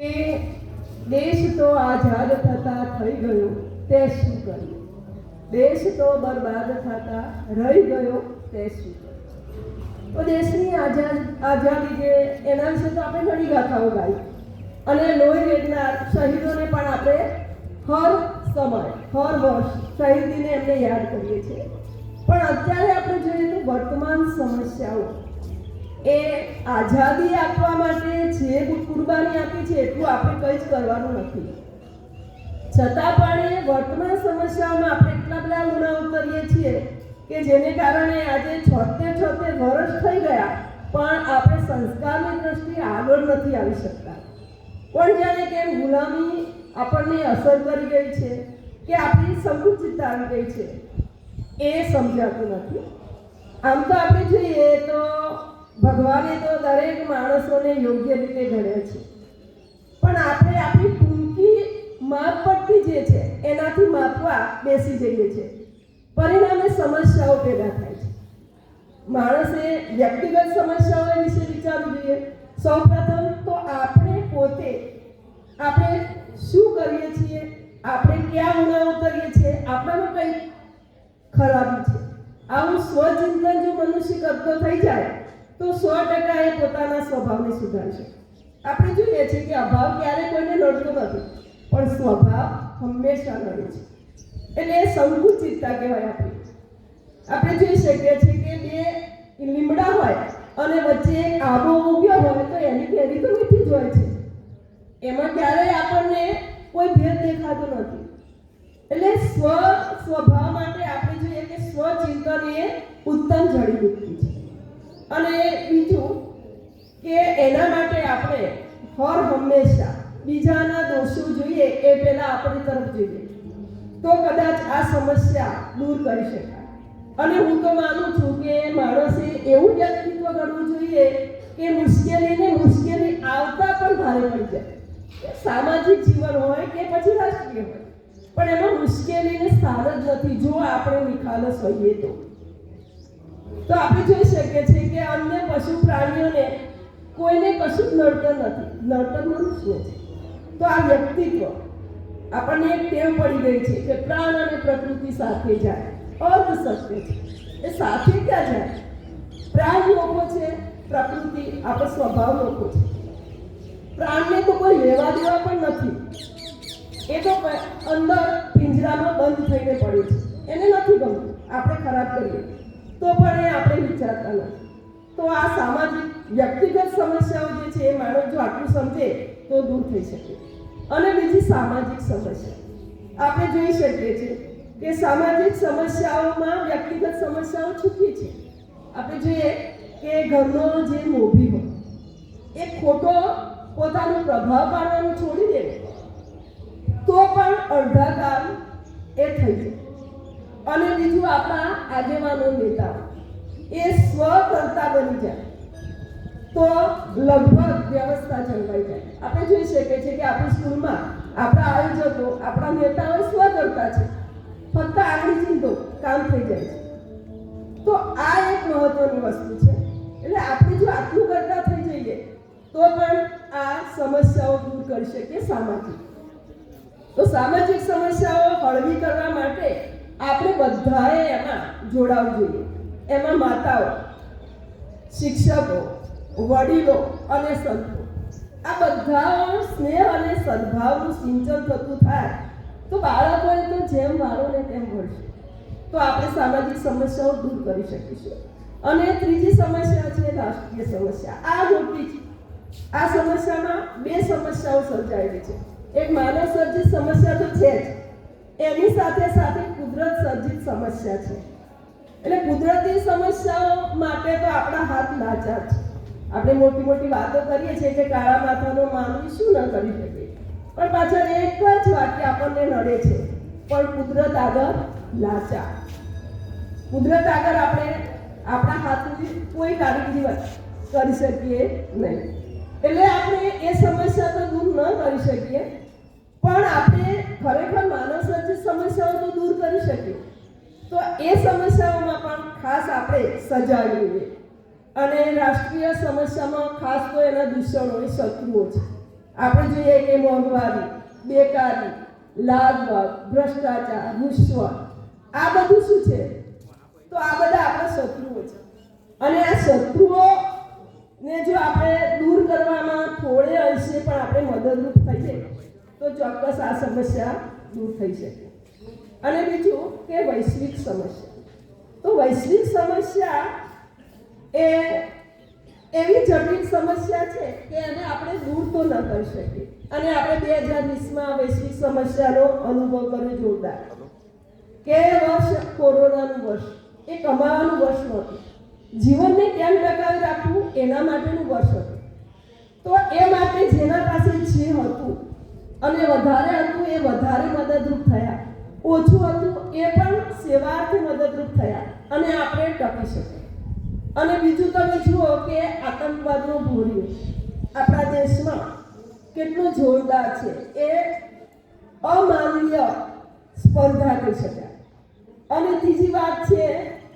કે દેશ તો આઝાદ થતા થઈ ગયો, તે શું કર્યું? દેશ તો બરબાદ થતા રહી ગયો, તે શું કર્યું? તો દેશની આઝાદ, આઝાદી જે, એના વિશે તો આપણે ઘણી ગાથાઓ ગાઈ. અને લોહી વેચનાર શહીદોને પણ આપણે હર સમય, હર વર્ષ શહીદીને એમને યાદ કરીએ છીએ. પણ અત્યારે આપણે જોઈએ તો વર્તમાન સમસ્યાઓ એ આઝાદી આપવા માટે જે કુરબાની આપી છે એટલું આપણે કંઈ જ કરવાનું નથી. છતાં પણ એ વર્તમાન સમસ્યાઓમાં આપણે એટલા બધા ગુનાઓ કરીએ છીએ કે જેને કારણે આજે છોતેર છોતેર વર્ષ થઈ ગયા, પણ આપણે સંસ્કારની દ્રષ્ટિએ આગળ નથી આવી શકતા. પણ જ્યારે કે ગુલામી આપણને અસર કરી ગઈ છે કે આપણી સંકુચિતતા આવી ગઈ છે, એ સમજાતું નથી. આમ તો આપણે જોઈએ તો ભગવાને તો દરેક માણસોને યોગ્ય રીતે ઘડ્યા છે. પણ આપણે આપણી ટૂંકી માપપટ્ટી જે છે, એનાથી માપવા બેસી જઈએ છીએ. પરિણામે સમસ્યાઓ પેદા થાય છે. માણસે વ્યક્તિગત સમસ્યાઓ વિશે વિચારવું જોઈએ. સૌપ્રથમ તો આપણે પોતે, આપણે શું કરીએ છીએ, આપણે ક્યાં ગુનાઓ કરીએ છીએ, આપણામાં કંઈ ખરાબી છે. આવું સ્વચિંતન જો મનુષ્ય કરતો થઈ જાય તો સો ટકા એ પોતાના સ્વભાવને સુધારશે આપણે જોઈએ છીએ કે અભાવ ક્યારે કોઈને નડતો નથી, પણ સ્વભાવ હંમેશા નડે છે. એટલે એ સંકુચિતતા કહેવાય આપણે. આપણે જોઈ શકીએ છીએ કે બે લીમડા હોય અને વચ્ચે એક આબો ઉગ્યો હોય તો એની કેરી તો મીઠી જ હોય છે. એમાં ક્યારેય આપણને કોઈ ભેદ દેખાતો નથી. એટલે સ્વ સ્વભાવ માટે આપણે જોઈએ કે સ્વચિંતન એ ઉત્તમ જડીબુટ્ટી છે. અને બીજું કે એના માટે આપણે હર હંમેશા બીજાના દોષો જોઈએ એ પહેલા આપણી તરફ જોઈએ. તો કદાચ આ સમસ્યા દૂર કરી શકાય. અને હું તો માનું છું કે માણસે એવું વ્યક્તિત્વ કરવું જોઈએ કે મુશ્કેલીને મુશ્કેલી આવતા પણ ભારે પડી જાય. સામાજિક જીવન હોય કે પછી રાષ્ટ્રીય હોય. પણ એમાં મુશ્કેલીને સ્થાન જ નથી. જો આપણે નિખાલસ હોઈએ તો. તો આપણે જોઈ શકીએ છીએ કે અન્ય પશુ પ્રાણીઓને કોઈને કશું જ નડતર નથી નડતર મનુષ્ય છે તો આ વ્યક્તિત્વ આપણને એક ટેવ પડી ગઈ છે કે પ્રાણ અને પ્રકૃતિ સાથે જાય અર્થ સત્ય છે. એ સાથે ક્યાં જાય? પ્રાણ લોકો છે, પ્રકૃતિ આપણો સ્વભાવ લોકો છે. પ્રાણને તો કોઈ લેવા દેવા પણ નથી. એ તો અંદર પિંજરામાં બંધ થઈને પડ્યું છે. એને નથી ગમતું. આપણે ખરાબ કરીએ. તો પણ વિચારતા નથી. તો આ સામાજિક, વ્યક્તિગત સમસ્યાઓ જે છે એ માણસ જો આટલું સમજે તો દૂર થઈ શકે. અને બીજી સામાજિક સમસ્યા. આપણે જોઈ શકીએ છીએ કે સામાજિક સમસ્યાઓમાં વ્યક્તિગત સમસ્યાઓ છૂટી છે. આપણે જોઈએ કે ઘરનો જે મોભી હોય, એ ખોટો પોતાનો પ્રભાવ પાડવાનું છોડી દે. તો પણ અડધા કામ એ થઈ જાય. અને બીજું આપણા આગેવાનો, નેતાઓ. એ સ્વ કરતા બની જાય. તો લગભગ વ્યવસ્થા જળવાઈ જાય. આપણે જોઈ શકીએ છીએ કે આપણી સ્કૂલમાં આપણા આયોજકો, આપણા નેતાઓ સ્વ કરતા છે. ફક્ત આંગળી ચિંતો કામ થઈ જાય છે. તો આ એક મહત્વની વસ્તુ છે. એટલે આપણે જો આટલું કરતા થઈ જઈએ, તો પણ આ સમસ્યાઓ દૂર કરી શકીએ સામાજિક. તો સામાજિક સમસ્યાઓ હળવી કરવા માટે આપણે બધાએ એમાં જોડાવું જોઈએ. એમાં માતાઓ, શિક્ષકો, વડીલો અને સંતો. આ બધા સ્નેહ અને સદભાવનું સિંચન થતું થાય તો બાળકોએ તો જેમ મારો ને તેમ ભણશે તો આપણે સામાજિક સમસ્યાઓ દૂર કરી શકીશું. અને ત્રીજી સમસ્યા છે રાષ્ટ્રીય સમસ્યા. આ મોટી આ સમસ્યામાં બે સમસ્યાઓ સર્જાયેલી છે. એક માનવ સર્જિત સમસ્યા તો છે જ. એની સાથે સાથે કુદરત સર્જિત સમસ્યા છે. એટલે કુદરતી સમસ્યાઓ માટે તો આપણા હાથ લાચાર છે. આપણે મોટી મોટી વાતો કરીએ છીએ કે કાળા માથાનો માનવી શું ન કરી શકે? પણ પાછળ એક જ વાક્ય આપણને નડે છે. પણ કુદરત આગળ લાચાર કુદરત આગળ આપણે આપણા હાથની કોઈ કારીગરી કરી શકીએ નહીં. એટલે આપણે એ સમસ્યા તો દૂર ન કરી શકીએ. પણ આપણે ખરેખર સજાવી જોઈએ અને રાષ્ટ્રીય સમસ્યામાં ખાસ તો એના દૂષણો એ શત્રુઓ છે. આપણે જોઈએ કે મોંઘવારી, બેકારી લાગવગ ભ્રષ્ટાચાર રૂશ્વત આ બધું શું છે? તો આ બધા આપણા શત્રુઓ છે. અને આ શત્રુઓ ને જો આપણે દૂર કરવામાં થોડે અંશે પણ આપણે મદદરૂપ થઈએ, તો ચોક્કસ આ સમસ્યા દૂર થઈ શકે. અને બીજું કે વૈશ્વિક સમસ્યા. તો વૈશ્વિક સમસ્યા એ એવી જટિલ સમસ્યા છે કે એને આપણે દૂર તો ન કરી શકીએ. અને આપણે બે હજાર વીસમાં વૈશ્વિક સમસ્યાનો અનુભવ કર્યો જોરદાર. કે વર્ષ કોરોનાનું વર્ષ, એ કમાવાનું વર્ષ નહોતું જીવનને કેમ ટકાવી રાખવું? એના માટેનું વર્ષ હતું. તો એ માટે જેના પાસે જે હતું અને વધારે હતું એ વધારે મદદરૂપ થયા. ઓછું હતું, એ પણ સેવાથી મદદરૂપ થયા અને આપણે ટકી શકીએ. અને બીજું તમે જુઓ કે આતંકવાદનો ભોર્યો આપણા દેશમાં કેટલો જોરદાર છે, એ અમાનવીય સ્પર્ધા કરી શકાય. અને ત્રીજી વાત છે,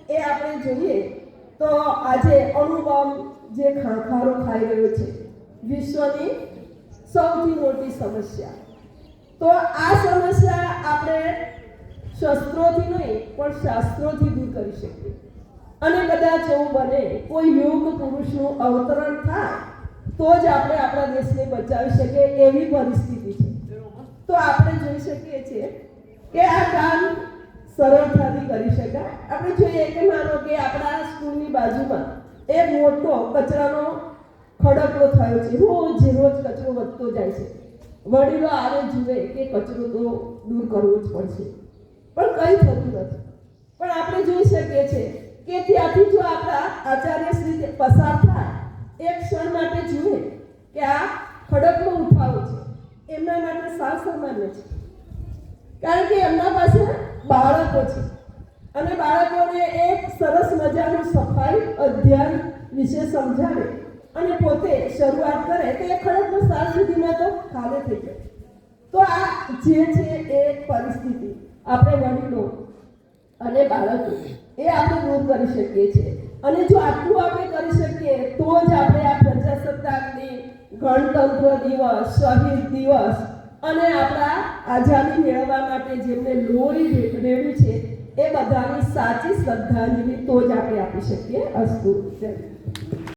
એ આપણે જોઈએ તો આજે અણુબોમ્બ જે ખાંખારો ખાઈ રહ્યો છે, વિશ્વની સૌથી મોટી સમસ્યા. તો આ સમસ્યા આપણે શસ્ત્રોથી નહીં, પણ શાસ્ત્રોથી દૂર કરી શકીએ. અને કદાચ એવું બને, કોઈ યોગ પુરુષનું અવતરણ થાય, તો જ આપણે આપણા દેશને બચાવી શકીએ એવી પરિસ્થિતિ છે. તો આપણે જોઈ શકીએ છીએ કે આ કામ સરળતાથી કરી શકાય. આપણે જોઈએ કે માનો કે આપણા સ્કૂલની બાજુમાં એક મોટો કચરાનો ખડકલો થયો છે. રોજ રોજ કચરો વધતો જાય છે. વડીલો આવે જુએ કે કચરો તો દૂર કરવો જ પડશે. પણ કંઈ થતું નથી. પણ આપણે જોઈ શકીએ છીએ કે ત્યાંથી જો આપણા આચાર્ય શ્રી પસાર થાય, એક ક્ષણ માટે જુએ કે આ ખડકનો ઉઠાવો છે. એમના માટે સાવ સામાન્ય છે. કારણ કે એમના પાસે બાળકો છે. અને બાળકોને એક સરસ મજાનું સફાઈ અધ્યયન વિશે સમજાવે અને પોતે શરૂઆત કરે તો એ ખડકનો સાર સુધીમાં તો કાલે થઈ જાય. તો આ જે છે એ પરિસ્થિતિ આપણે વડીલો અને બાળકો એ આપણે દૂર કરી શકીએ છીએ. અને જો આટલું આપણે કરી શકીએ, તો જ આપણે આ પ્રજાસત્તાક ગણતંત્ર દિવસ, શહીદ દિવસ અને આપણા આઝાદી મેળવવા માટે જેમને લોહી રેડ્યું છે, એ બધાની સાચી શ્રદ્ધાંજલિ તો જ આપણે આપી શકીએ અસ્તુ.